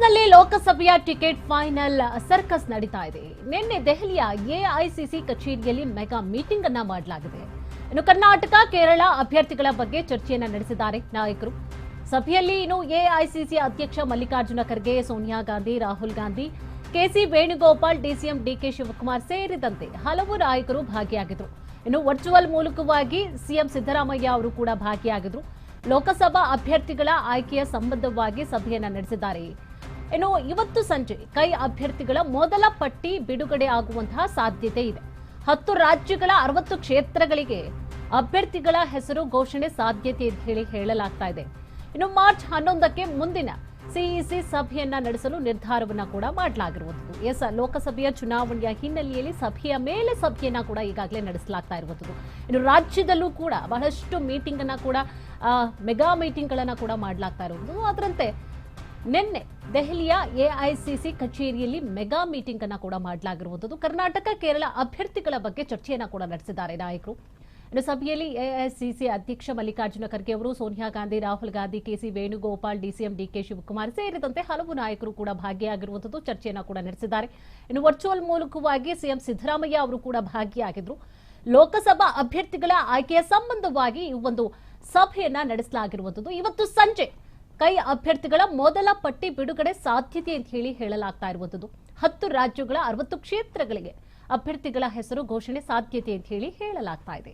ಯುಎಸ್ನಲ್ಲಿ ಲೋಕಸಭೆಯ ticket final circus ನಡೀತಾ ಇದೆ. ನಿನ್ನೆ ದೆಹಲಿಯ ಎಐಸಿಸಿ ಕಚೇರಿಯಲ್ಲಿ ಮೆಗಾ ಮೀಟಿಂಗ್ ಅನ್ನ ಮಾಡಲಾಗಿದೆ. ಇನ್ನು ಕರ್ನಾಟಕ, ಕೇರಳ ಅಭ್ಯರ್ಥಿಗಳ ಬಗ್ಗೆ ಚರ್ಚೆಯನ್ನ ನಡೆಸಿದ್ದಾರೆ ನಾಯಕರು. ಸಭೆಯಲ್ಲಿ ಇನ್ನು ಎಐಸಿಸಿ ಅಧ್ಯಕ್ಷ Mallikarjuna Kharge, Sonia Gandhi, Rahul Gandhi, KC Venugopal, DCM DK Shivakumar ಸೇರಿದಂತೆ ಹಲವು ನಾಯಕರು ಭಾಗಿಯಾಗಿದ್ರು. ಇನ್ನು ವರ್ಚುವಲ್ ಮೂಲಕವಾಗಿ ಸಿಎಂ ಸಿದ್ದರಾಮಯ್ಯ ಅವರು ಕೂಡ ಭಾಗಿಯಾಗಿದ್ರು. ಲೋಕಸಭಾ ಅಭ್ಯರ್ಥಿಗಳ ಆಯ್ಕೆಯ ಸಂಬಂಧವಾಗಿ ಸಭೆಯನ್ನ ನಡೆಸಿದ್ದಾರೆ. ಇನ್ನು ಇವತ್ತು ಸಂಜೆ ಕೈ ಅಭ್ಯರ್ಥಿಗಳ ಮೊದಲ ಪಟ್ಟಿ ಬಿಡುಗಡೆ ಆಗುವಂತಹ ಸಾಧ್ಯತೆ ಇದೆ. ಹತ್ತು ರಾಜ್ಯಗಳ ಅರವತ್ತು ಕ್ಷೇತ್ರಗಳಿಗೆ ಅಭ್ಯರ್ಥಿಗಳ ಹೆಸರು ಘೋಷಣೆ ಸಾಧ್ಯತೆ ಅಂತ ಹೇಳಿ ಹೇಳಲಾಗ್ತಾ ಇದೆ. ಇನ್ನು ಮಾರ್ಚ್ ಹನ್ನೊಂದಕ್ಕೆ ಮುಂದಿನ ಸಿಇಸಿ ಸಭೆಯನ್ನ ನಡೆಸಲು ನಿರ್ಧಾರವನ್ನ ಕೂಡ ಮಾಡಲಾಗಿರುವುದು ಎಸ್ ಲೋಕಸಭೆಯ ಚುನಾವಣೆಯ ಹಿನ್ನೆಲೆಯಲ್ಲಿ ಸಭೆಯ ಮೇಲೆ ಸಭೆಯನ್ನ ಕೂಡ ಈಗಾಗಲೇ ನಡೆಸಲಾಗ್ತಾ ಇರುವಂಥದ್ದು. ಇನ್ನು ರಾಜ್ಯದಲ್ಲೂ ಕೂಡ ಬಹಳಷ್ಟು ಮೀಟಿಂಗ್ ಅನ್ನ ಕೂಡ ಮೆಗಾ ಮೀಟಿಂಗ್ ಗಳನ್ನ ಕೂಡ ಮಾಡಲಾಗ್ತಾ ಇರುವುದು ಅದರಂತೆ ನಿನ್ನೆ ದೆಹಲಿಯ ಎಐಸಿಸಿ ಕಚೇರಿಯಲ್ಲಿ ಮೆಗಾ ಮೀಟಿಂಗ್ ಅನ್ನ ಕೂಡ ಮಾಡಲಾಗಿರುವಂಥದ್ದು. ಕರ್ನಾಟಕ, ಕೇರಳ ಅಭ್ಯರ್ಥಿಗಳ ಬಗ್ಗೆ ಚರ್ಚೆಯನ್ನ ಕೂಡ ನಡೆಸಿದ್ದಾರೆ ನಾಯಕರು. ಇನ್ನು ಸಭೆಯಲ್ಲಿ ಎಐಸಿಸಿ ಅಧ್ಯಕ್ಷ ಮಲ್ಲಿಕಾರ್ಜುನ ಖರ್ಗೆ ಅವರು, Sonia Gandhi, Rahul Gandhi KC Venugopal DCM DK Shivakumar ಸೇರಿದಂತೆ ಹಲವು ನಾಯಕರು ಕೂಡ ಭಾಗಿಯಾಗಿರುವಂಥದ್ದು ಚರ್ಚೆಯನ್ನ ಕೂಡ ನಡೆಸಿದ್ದಾರೆ. ಇನ್ನು ವರ್ಚುವಲ್ ಮೂಲಕವಾಗಿ ಸಿಎಂ ಸಿದ್ದರಾಮಯ್ಯ ಅವರು ಕೂಡ ಭಾಗಿಯಾಗಿದ್ರು. ಲೋಕಸಭಾ ಅಭ್ಯರ್ಥಿಗಳ ಆಯ್ಕೆಯ ಸಂಬಂಧವಾಗಿ ಈ ಒಂದು ಸಭೆಯನ್ನ ನಡೆಸಲಾಗಿರುವಂಥದ್ದು. ಇವತ್ತು ಸಂಜೆ ಕೈ ಅಭ್ಯರ್ಥಿಗಳ ಮೊದಲ ಪಟ್ಟಿ ಬಿಡುಗಡೆ ಸಾಧ್ಯತೆ ಅಂತ ಹೇಳಿ ಹೇಳಲಾಗ್ತಾ ಇರುವಂಥದ್ದು. ಹತ್ತು ರಾಜ್ಯಗಳ ಅರವತ್ತು ಕ್ಷೇತ್ರಗಳಿಗೆ ಅಭ್ಯರ್ಥಿಗಳ ಹೆಸರು ಘೋಷಣೆ ಸಾಧ್ಯತೆ ಅಂತ ಹೇಳಿ ಹೇಳಲಾಗ್ತಾ ಇದೆ.